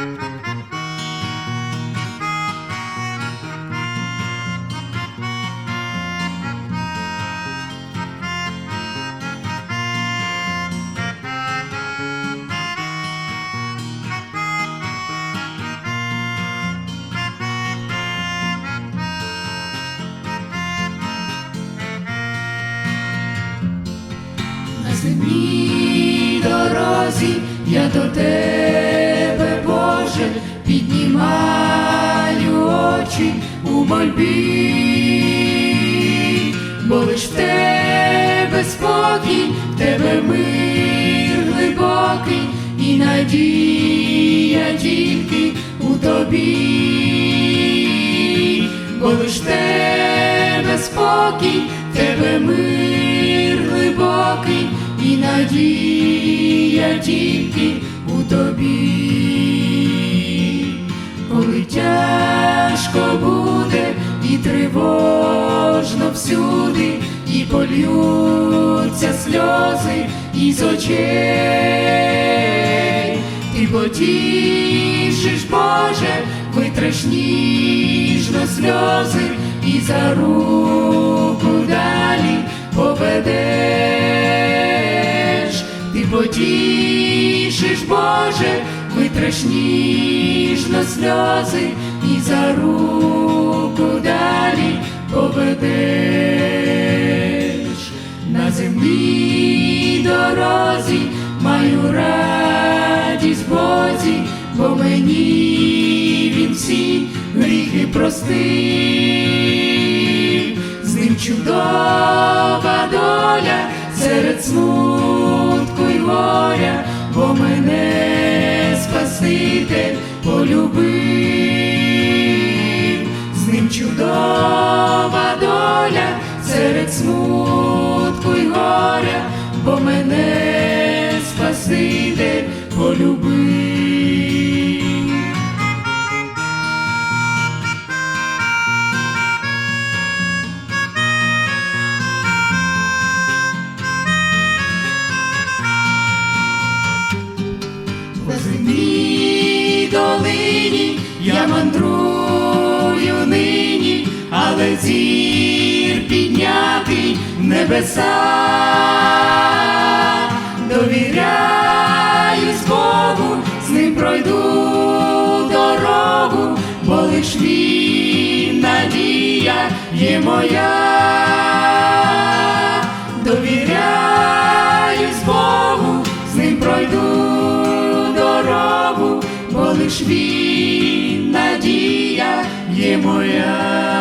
На земній дорозі я до тебе, очі у мольбі, бо лиш в тебе спокій, в тебе мир глибокий і надія тільки у тобі, бо лиш в тебе спокій, в тебе мир глибокий і надія тільки і польються сльози із очей, ти потішиш, Боже, витреш ніжно сльози і за руку далі поведеш, ти потішиш, Боже, витреш ніжно сльози і за руку далі поведеш дорозі маю радість Бозі, бо мені він всі гріхи простив, з ним чудова доля серед смутку й горя, бо мене Спаситель полюбив, з ним чудова доля серед смутку й горя, бо мене Спаситель полюбив. По земній долині я мандрую нині, але зір піднятий небеса, лиш він надія є моя. Довіряюсь Богу, з ним пройду дорогу, бо лиш він надія є моя.